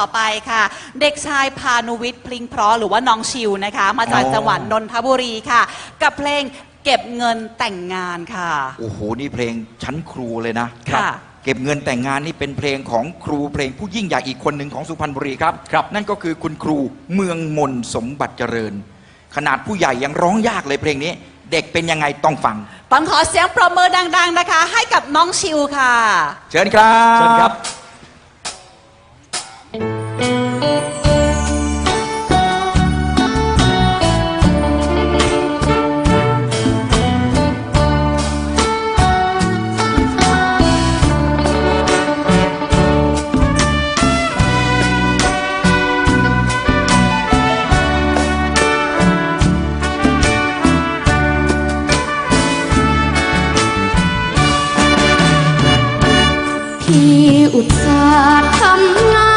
ต่อไปค่ะ เด็กชายพานุวิทย์พลิงเพราะหรือว่าน้องชิวนะคะ มาจากอ๋อ จังหวัดนนทบุรีค่ะ กับเพลงเก็บเงินแต่งงานค่ะ โอ้โห นี่เพลงชั้นครูเลยนะค่ะ เก็บเงินแต่งงานนี่เป็นเพลงของครูเพลงผู้ยิ่งใหญ่อีกคนหนึ่งของสุพรรณบุรีครับ ครับ นั่นก็คือคุณครูเมืองมนสมบัติเจริญ ขนาดผู้ใหญ่ยังร้องยากเลยเพลงนี้ เด็กเป็นยังไงต้องฟัง ต้องขอเสียงปรบมือดัง ๆนะคะ ให้กับน้องชิวค่ะ เชิญครับ เชิญครับ ที่อุตส่าห์ทำงาน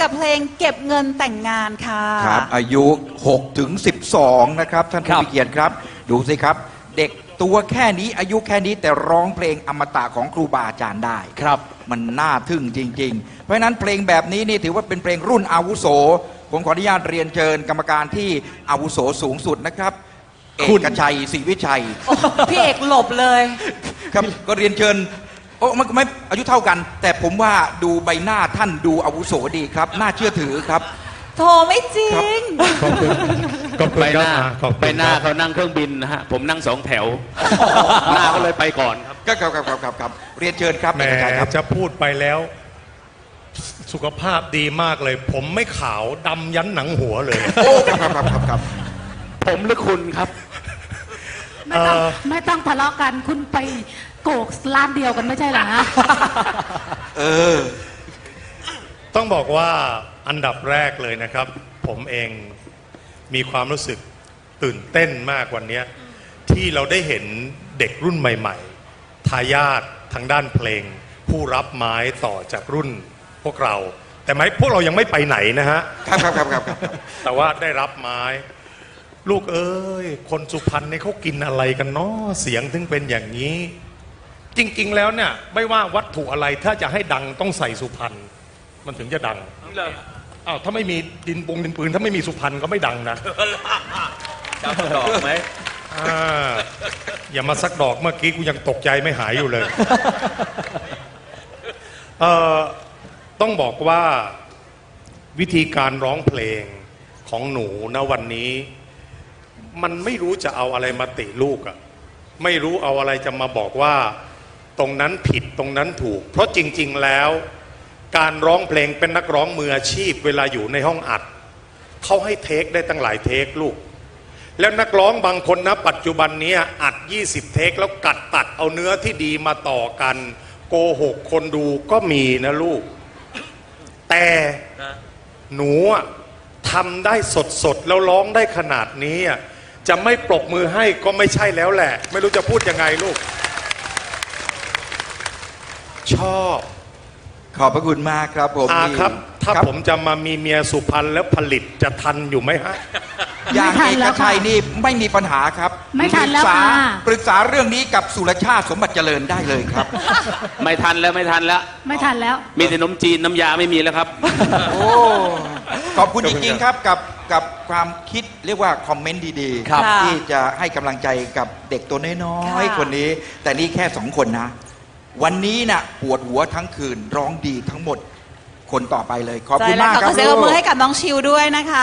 กับเพลงเก็บเงินแต่งงานค่ะ ครับอายุ 6 ถึง 12 นะครับ ท่านครัผู้บมีเกียรติครับ ดูสิครับ เด็กตัวแค่นี้อายุแค่นี้แต่ร้องเพลงอมตะของครูบาอาจารย์ได้ ครับ มันน่าทึ่งจริง ๆ เพราะฉะนั้นเพลงแบบนี้นี่ถือว่าเป็นเพลงรุ่นอาวุโส ผมขออนุญาตเรียนเชิญกรรมการที่อาวุโสสูงสุดนะครับเอคุณกชัยศรีวิชัย พี่เอกหลบเลย ครับก็เรียนเชิญ โอ้มันไม่อายุเท่ากัน แต่ผมว่าดูใบหน้าท่านดูอาวุโสดีครับ น่าเชื่อถือครับโทรไม่จริง ขอบคุณขอบคุณไปคหรับน้าอ่าขอบคุณไปหน้าครับเขานั่งเครื่องบินนะฮะผมนั่งสองแถว หน้าก็เลยไปก่อนครับ ก็ครับครับครับครับครับเรียนเชิญครับแหมเอกชัยครับ จะพูดไปแล้ว สุขภาพดีมากเลย ผมไม่ขาวดำยันหนังหัวเลย โอ้ครับครับครับครับผมหรือคุณครับ ไม่ต้องเอ่อ ไม่ต้องทะเลาะกันคุณไป โกกร้านเดียวกันไม่ใช่เหรอฮะ เออ ต้องบอกว่าอันดับแรกเลยนะครับ ผมเองมีความรู้สึกตื่นเต้นมากวันเนี้ยที่เราได้เห็นเด็กรุ่นใหม่ ๆ ทายาททางด้านเพลง ผู้รับไม้ต่อจากรุ่นพวกเรา แต่ไม่พวกเรายังไม่ไปไหนนะฮะ ครับครับครับครับครับแต่ว่าได้รับไม้ ลูกเอ้ย คนสุพรรณเนี่ยเขากินอะไรกันเนาะเสียงถึงเป็นอย่างนี้ จริง ๆ แล้วเนี่ยไม่ว่าวัตถุอะไรถ้าจะให้ดังต้องใส่สุพรรณมันถึงจะดังอ้าวถ้าไม่มีดินปุงดินปืน ถ้าไม่มีสุพรรณก็ไม่ดังนะจับดอกไหมอ่าอย่ามาสักดอกเมื่อกี้กูยังตกใจไม่หายอยู่เลยเอ่อต้องบอกว่าวิธีการร้องเพลงของหนูนะวันนี้ มันไม่รู้จะเอาอะไรมาติลูกอะไม่รู้เอาอะไรจะมาบอกว่า ตรงนั้นผิดตรงนั้นถูก เพราะจริง ๆแล้ว การร้องเพลงเป็นนักร้องมืออาชีพเวลาอยู่ในห้องอัดเขาให้เทคได้ตั้งหลายเทคลูก แล้วนักร้องบางคนนะปัจจุบันนี้อัด 20 เทคแล้วกัดตัดเอาเนื้อที่ดีมาต่อกัน โกหกคนดูก็มีนะลูก แต่หนูทำได้สดสดๆแล้วร้องได้ขนาดนี้ จะไม่ปรบมือให้ก็ไม่ใช่แล้วแหละ ไม่รู้จะพูดยังไงลูก ชอบ ขอบพระคุณมากครับผมอานี่ครับ ถ้าครับผมจะมามีเมียสุพรรณแล้วผลิตจะทันอยู่ไหมฮะ อย่างไม่ทันเอแล้กวค่ะชัยนี่ไม่มีปัญหาครับไม่ทันแล้วปรึกษาค่ะ ปรึกษาเรื่องนี้กับสุรชาติสมบัติเจริญได้เลยครับ ไม่ทันแล้วไม่ทันแล้ว ไม่ทันแล้ว มีแต่นมจีนน้ำยาไม่มีแล้วครับ โอ้ขอบคุณจริงๆครับกับกับความคิดเรียกว่าคอมเมนต์ดีๆครับ ที่จะให้กำลังใจกับเด็กตัวน้อยค่ะๆคนนี้ แต่นี่แค่สองคนนะ วันนี้น่ะปวดหัวทั้งคืนร้องดีทั้งหมด คนต่อไปเลย ขอบใช่คุณแล้วมากขอครับเสียงปรบมือลูกให้กับน้องชิวด้วยนะคะ